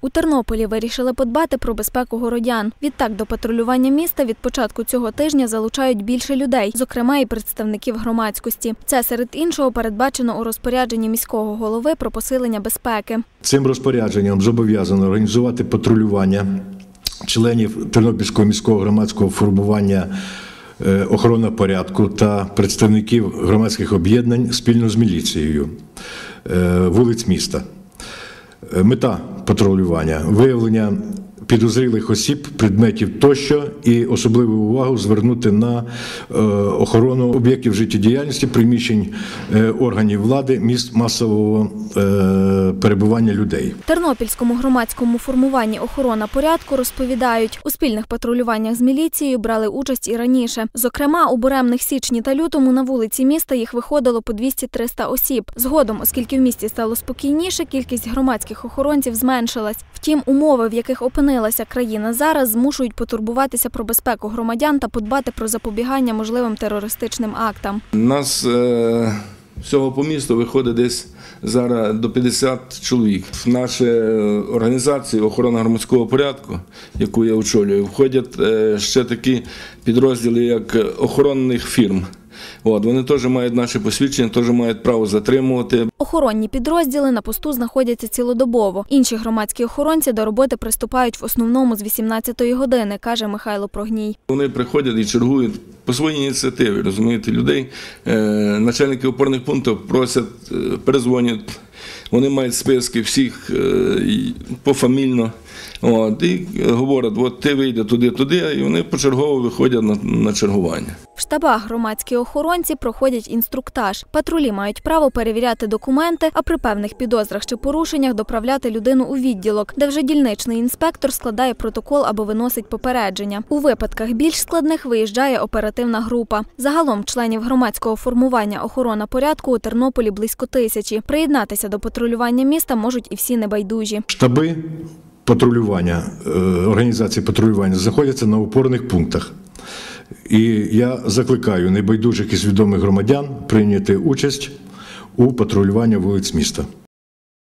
У Тернополі вирішили подбати про безпеку городян. Відтак до патрулювання міста від початку цього тижня залучають більше людей, зокрема і представників громадськості. Це серед іншого передбачено у розпорядженні міського голови про посилення безпеки. Цим розпорядженням зобов'язано організувати патрулювання членів Тернопільського міського громадського формування е, охорона порядку та представників громадських об'єднань спільно з міліцією е, вулиць міста. Е, Мета патрулювання виявлення підозрілих осіб, предметів тощо і особливу увагу звернути на е, охорону об'єктів життєдіяльності, приміщень е, органів влади, місць масового е, перебування людей. Тернопільському громадському формуванні охорона порядку розповідають, у спільних патрулюваннях з міліцією брали участь і раніше. Зокрема, у буремних січні та лютому на вулиці міста їх виходило по 200-300 осіб. Згодом, оскільки в місті стало спокійніше, кількість громадських охоронців зменшилась. Втім, умови, в яких опинилася країна зараз, змушують потурбуватися про безпеку громадян та подбати про запобігання можливим терористичним актам. Нас е, всього по місту виходить десь зараз до 50 чоловік. В нашу організацію охорона громадського порядку, яку я очолюю, входять е, ще такі підрозділи, як охоронних фірм. От, вони теж мають наші посвідчення, теж мають право затримувати. Охоронні підрозділи на посту знаходяться цілодобово. Інші громадські охоронці до роботи приступають в основному з 18-ї години, каже Михайло Прогній. Вони приходять і чергують по своїй ініціативі, розумієте, людей. Е, начальники опорних пунктів просять, е, перезвонять. Вони мають списки всіх е, пофамільно. От, і говорять, от ти вийде туди, туди, і вони почергово виходять на, на чергування. В штабах громадські охоронці проходять інструктаж. Патрулі мають право перевіряти документи, а при певних підозрах чи порушеннях доправляти людину у відділок, де вже дільничний інспектор складає протокол або виносить попередження. У випадках більш складних виїжджає оперативна група. Загалом членів громадського формування охорона порядку у Тернополі близько тисячі. Приєднатися до патрулювання міста можуть і всі небайдужі. Штаби патрулювання, е, організації патрулювання знаходяться на опорних пунктах. І я закликаю небайдужих і свідомих громадян прийняти участь у патрулюванні вулиць міста.